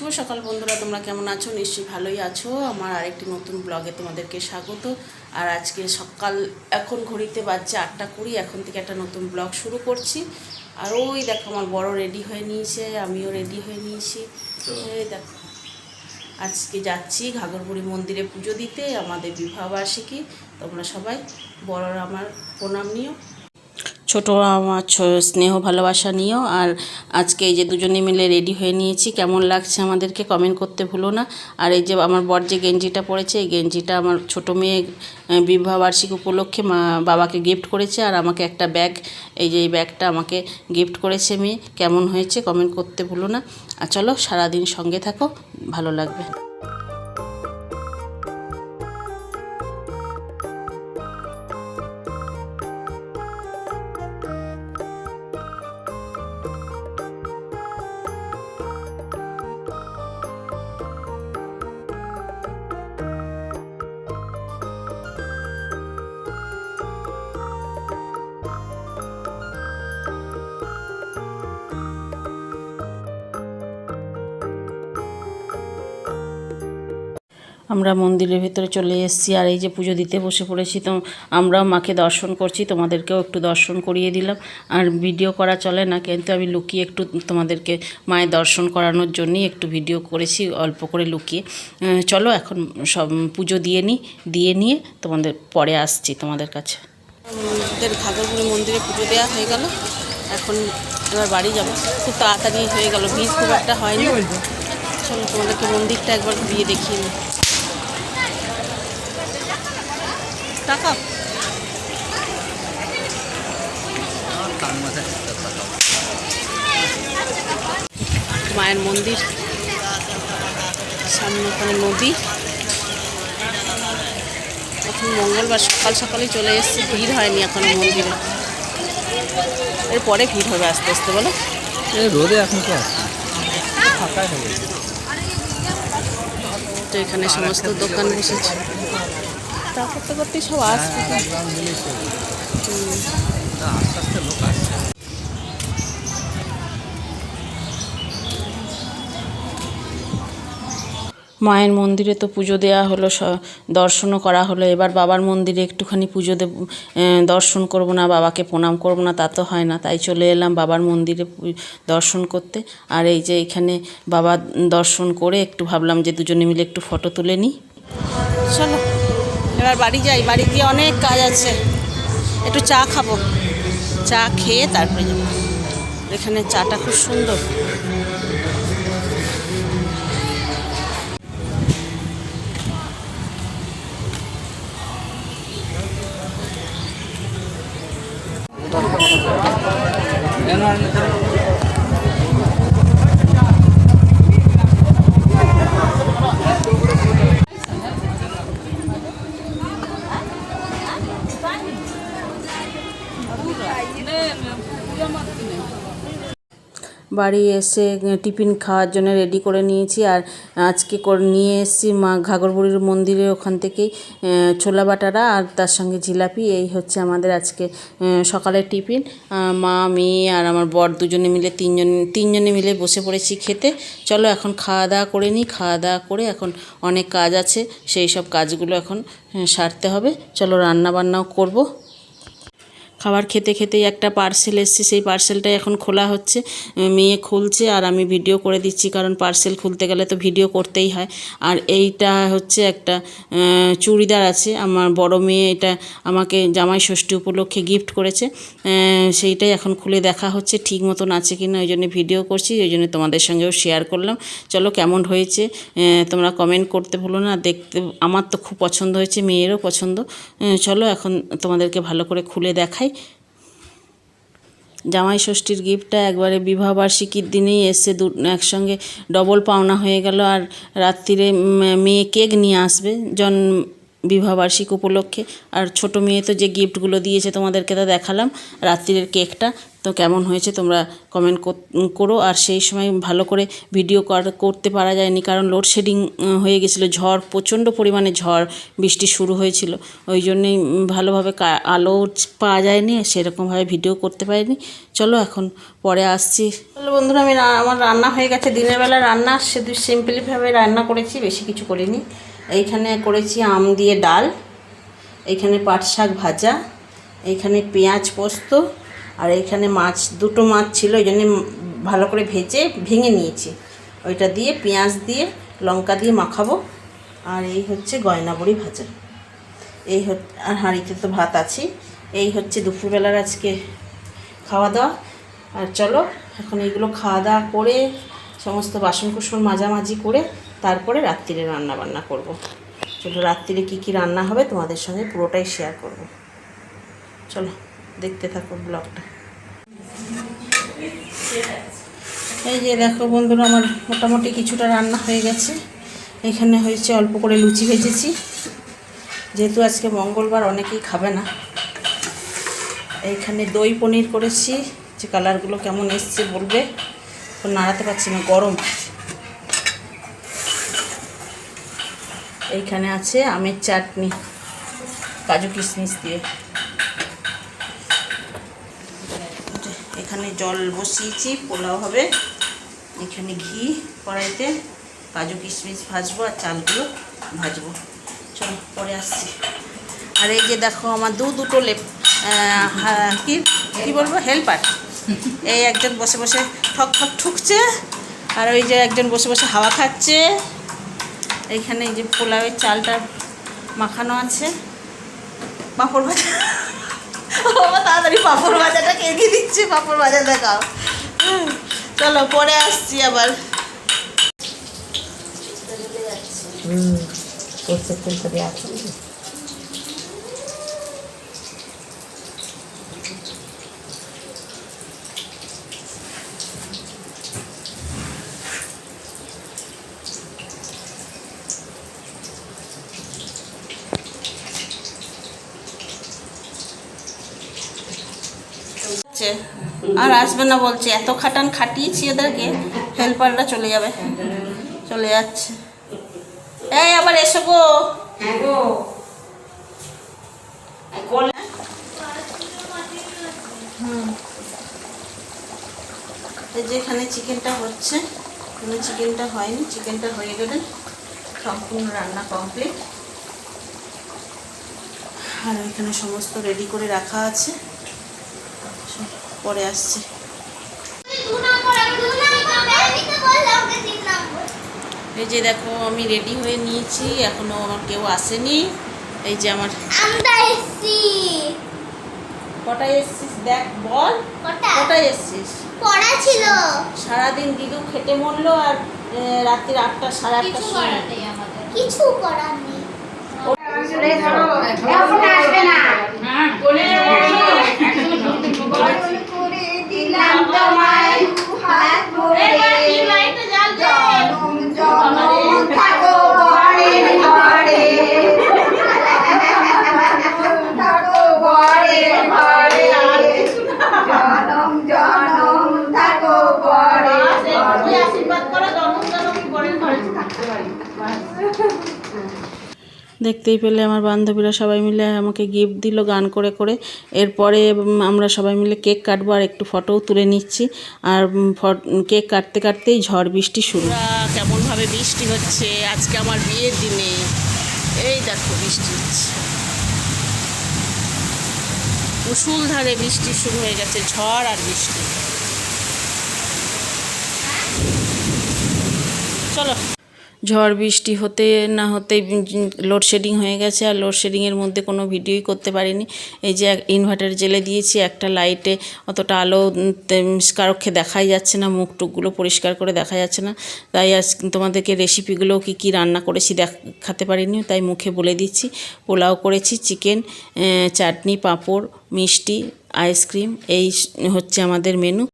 শুভ সকাল বন্ধুরা তোমরা কেমন আছো? নিশ্চয়ই ভালোই আছো। আমার আরেকটি নতুন ব্লগে তোমাদেরকে স্বাগত। আর আজকে সকাল এখন ঘড়িতে বাজছে আটটা কুড়ি এখন থেকে একটা নতুন ব্লগ শুরু করছি। আর ওই দেখো আমার বড় রেডি হয়ে নিয়েছে আমিও রেডি হয়ে নিয়েছি। এই দেখো আজকে যাচ্ছি ঘাগরবুড়ি মন্দিরে পুজো দিতে আমাদের বিবাহবার্ষিকী। তোমরা সবাই বড়রা আমার প্রণাম নিও। ছোট, আমার স্নেহ, ভালোবাসা নিও আর আজকে এই যে দুজনে মিলে রেডি হয়ে নিয়েছি। কেমন লাগছে আমাদেরকে কমেন্ট করতে ভুলো না। আর এই যে আমার বর যে গেঞ্জিটা পরেছে, এই গেঞ্জিটা আমার ছোট মেয়ে বিবাহবার্ষিকী উপলক্ষে মা, বাবাকে গিফট করেছে। আর আমাকে একটা ব্যাগ এই যে এই ব্যাগটা আমাকে গিফট করেছে মেয়ে। কেমন হয়েছে কমেন্ট করতে ভুলো না। আর চলো সারাদিন সঙ্গে থাকো। ভালো লাগবে। আমরা মন্দিরের ভেতরে চলে এসেছি আর এই যে পুজো দিতে বসে পড়েছি তো আমরাও মাকে দর্শন করছি তোমাদেরকেও একটু দর্শন করিয়ে দিলাম। আর ভিডিও করা চলে না কিন্তু আমি লুকিয়ে একটু তোমাদেরকে মায়ের দর্শন করানোর জন্যই একটু ভিডিও করেছি অল্প করে লুকিয়ে। চলো এখন সব পুজো দিয়ে নিই দিয়ে নিয়ে তোমাদের পরে আসছি তোমাদের কাছে। আমাদের ঘাগরবুড়ি মন্দিরে পুজো দেওয়া হয়ে গেল। এখন এবার বাড়ি যাব। খুব তাড়াতাড়ি হয়ে গেল ভিড় খুব একটা হয়নি। চলো তোমাদেরকে মন্দিরটা একবার ঘুরিয়ে দেখিয়ে নিই মায়ের মন্দির সামনে ওখানে নদী। এখন মঙ্গলবার সকাল সকালে চলে এসেছি ভিড় হয়নি এখন মন্দিরে। এরপরে ভিড় হবে আস্তে আস্তে বলো। রোদে এখন তো তো এখানে সমস্ত দোকান বসেছে। করতে করতে সব আসবে আস্তে আস্তে লোক আসছে। মায়ের মন্দিরে তো পুজো দেওয়া হলো স- দর্শনও করা হলো। এবার বাবার মন্দিরে একটুখানি পুজো দেব দর্শন করব না বাবাকে প্রণাম করব না তা তো হয় না। তাই চলে এলাম বাবার মন্দিরে দর্শন করতে। আর এই যে এখানে বাবা দর্শন করে একটু ভাবলাম যে দুজনে মিলে একটু ফটো তুলে নিই। চলো। এবার বাড়ি যাই। বাড়ি গিয়ে অনেক কাজ আছে। একটু চা খাব। চা খেয়ে তারপরে যাব। এখানে চাটা খুব সুন্দর। বাড়ি এসে টিফিন খাওয়ার জন্য রেডি করে নিয়েছি। আর আজকে নিয়ে এসেছি মা ঘাগরবুড়ির মন্দিরে ওখান থেকেই ছোলা বাটারা আর তার সঙ্গে জিলাপি। এই হচ্ছে আমাদের আজকে সকালের টিফিন। মা, মেয়ে আর আমার বর দুজনে মিলে, তিনজন, তিনজনে মিলে বসে পড়েছি খেতে। চলো এখন খাওয়া দাওয়া করে নিই। খাওয়া দাওয়া করে এখন অনেক কাজ আছে। সেই সব কাজগুলো এখন সারতে হবে। চলো রান্না বান্নাও করব। খাবার খেতে খেতেই একটা পার্সেল এসছে। সেই পার্সেলটাই এখন খোলা হচ্ছে। মেয়ে খুলছে আর আমি ভিডিও করে দিচ্ছি কারণ পার্সেল খুলতে গেলে তো ভিডিও করতেই হয়। আর এইটা হচ্ছে একটা চুড়িদার আছে। আমার বড় মেয়ে এটা আমাকে জামাই ষষ্ঠী উপলক্ষে গিফট করেছে। সেইটাই এখন খুলে দেখা হচ্ছে। ঠিক মতন আছে কি না ওই জন্য ভিডিও করছি। ওই জন্য তোমাদের সঙ্গেও শেয়ার করলাম। চলো কেমন হয়েছে? তোমরা কমেন্ট করতে ভুলো না। দেখতে, আমার তো খুব পছন্দ হয়েছে, মেয়েরও পছন্দ। চলো এখন তোমাদেরকে ভালো করে খুলে দেখাই। জামাই ষষ্ঠীর গিফটটা একবারে বিবাহবার্ষিকীর দিনেই এসছে দু একসঙ্গে ডবল পাওনা হয়ে গেল আর রাত্রিরে মেয়ে কেক নিয়ে আসবে জন বিবাহবার্ষিক উপলক্ষে। আর ছোট মেয়ে তো যে গিফটগুলো দিয়েছে তোমাদেরকে তো দেখালাম রাত্রির কেকটা। তো কেমন হয়েছে তোমরা কমেন্ট করো আর সেই সময় ভালো করে ভিডিও কর- করতে পারা যায়নি কারণ লোডশেডিং হয়ে গেছিল ঝড়, প্রচণ্ড পরিমাণে ঝড়, বৃষ্টি শুরু হয়েছিল। ওই জন্যই ভালোভাবে আলো পাওয়া যায়নি, সেরকমভাবে ভিডিও করতে পারিনি। চলো এখন পরে আসছি। চলো বন্ধুরা, আমি আমার রান্না হয়ে গেছে। দিনের বেলা রান্না শুধু সিম্পলিভাবে রান্না করেছি, বেশি কিছু করিনি। এইখানে করেছি আম দিয়ে ডাল, এইখানে পাট শাক ভাজা, এইখানে পেঁয়াজ পোস্ত আর এখানে মাছ, দুটো মাছ ছিল ওই জন্য ভালো করে ভেজে ভেঙে নিয়েছি। ওইটা দিয়ে পেঁয়াজ দিয়ে, লঙ্কা দিয়ে মাখাবো। আর এই হচ্ছে গয়না বড়ি ভাজা। এই আর হাঁড়িতে তো ভাত আছে এই হচ্ছে দুপুরবেলার আজকে খাওয়া দাওয়া আর চলো, এখন এইগুলো খাওয়া দাওয়া করে, সমস্ত বাসন কুসন মাজামাজি করে, তারপরে রাত্রিরে রান্না বান্না করব। চলো, রাত্রিরে কী কী রান্না হবে তোমাদের সঙ্গে পুরোটাই শেয়ার করব। চলো। দেখতে থাকো ব্লগটা। এই যে দেখো বন্ধুরা, আমার মোটামুটি কিছুটা রান্না হয়ে গেছে। এখানে হয়েছে অল্প করে লুচি ভেজেছি। যেহেতু আজকে মঙ্গলবার, অনেকেই খাবে না। এইখানে দই পনির করেছি। যে কালারগুলো কেমন এসছে বলবে, তো নাড়াতে পারছি না, গরম। এইখানে আছে আমের চাটনি, কাজু কিশমিশ দিয়ে এখানে জল বসিয়েছি, পোলাও হবে। এখানে ঘি কড়াইতে, কাজু কিশমিশ ভাজবো আর চালগুলো ভাজবো। চলো, পরে আসছি। আর এই যে দেখো, আমার দু দুটো লেপ কি কি বলব? হেল্পার। এই একজন বসে বসে ঠক ঠক ঠুকছে, আর ওই যে একজন বসে বসে হাওয়া খাচ্ছে। এইখানে এই যে পোলাওয়ের চালটা মাখানো আছে। পাঁপড় ভাজা। ও তাড়াতাড়ি পাঁপড় ভাজাটাকে এগিয়ে দিচ্ছে পাঁপড় ভাজা দেখাও। হুম, চলো পরে আসছি আবার। হচ্ছে। আর আসবে না বলছে। এত খাটান খাটিয়েছি ওদেরকে। হেল্পাররা চলে যাবে। চলে যাচ্ছে। এই আবার এসো গো। হুম। এই যে এখানে চিকেনটা হচ্ছে। এখানে চিকেনটা হয়নি। চিকেনটা হয়ে গেলে সম্পূর্ণ রান্না কমপ্লিট। আর এখানে সমস্ত রেডি করে রাখা আছে পরে আসছে দু নম্বর আমি দু নম্বর আমি তো বললাম ওকে তিন আসছে। এই যে দেখো আমি রেডি হয়ে নিয়েছি এখনও আমার কেউ আসেনি। এই যে আমার কটায় এসছিস? দেখ বল। কটা কটায় এসছিস? পড়া ছিল। সারাদিন দিদু খেটে মরলো আর রাত্রির আটটা সাড়ে আটটার সময়। কিছু করার নেই। দিলাম তোমায় হাত ভরে দেখতেই পেলে আমার বান্ধবীরা সবাই মিলে আমাকে গিফট দিল গান করে করে। এরপরে আমরা সবাই মিলে কেক কাটবো আর একটু ফটোও তুলে নিচ্ছি। আর কেক কাটতে কাটতেই ঝড় বৃষ্টি শুরু। কেমনভাবে বৃষ্টি হচ্ছে? আজকে আমার বিয়ের দিনে। এই দেখো বৃষ্টি হচ্ছে। মুসুলধারে বৃষ্টি শুরু হয়ে গেছে, ঝড় আর বৃষ্টি। চলো। ঝড় বৃষ্টি হতে না হতে লোডশেডিং হয়ে গেছে আর লোডশেডিংয়ের মধ্যে কোনো ভিডিওই করতে পারিনি। এই যে ইনভার্টার জেলে দিয়েছি, একটা লাইটে অতটা আলো কারোক্ষে দেখাই যাচ্ছে না, মুখ টুকগুলো পরিষ্কার করে দেখা যাচ্ছে না। তাই আজ তোমাদেরকে রেসিপিগুলো কি কি রান্না করেছি দেখাতে পারিনি, তাই মুখে বলে দিচ্ছি। পোলাও করেছি চিকেন চাটনি, পাঁপড়, মিষ্টি আইসক্রিম এই হচ্ছে আমাদের মেনু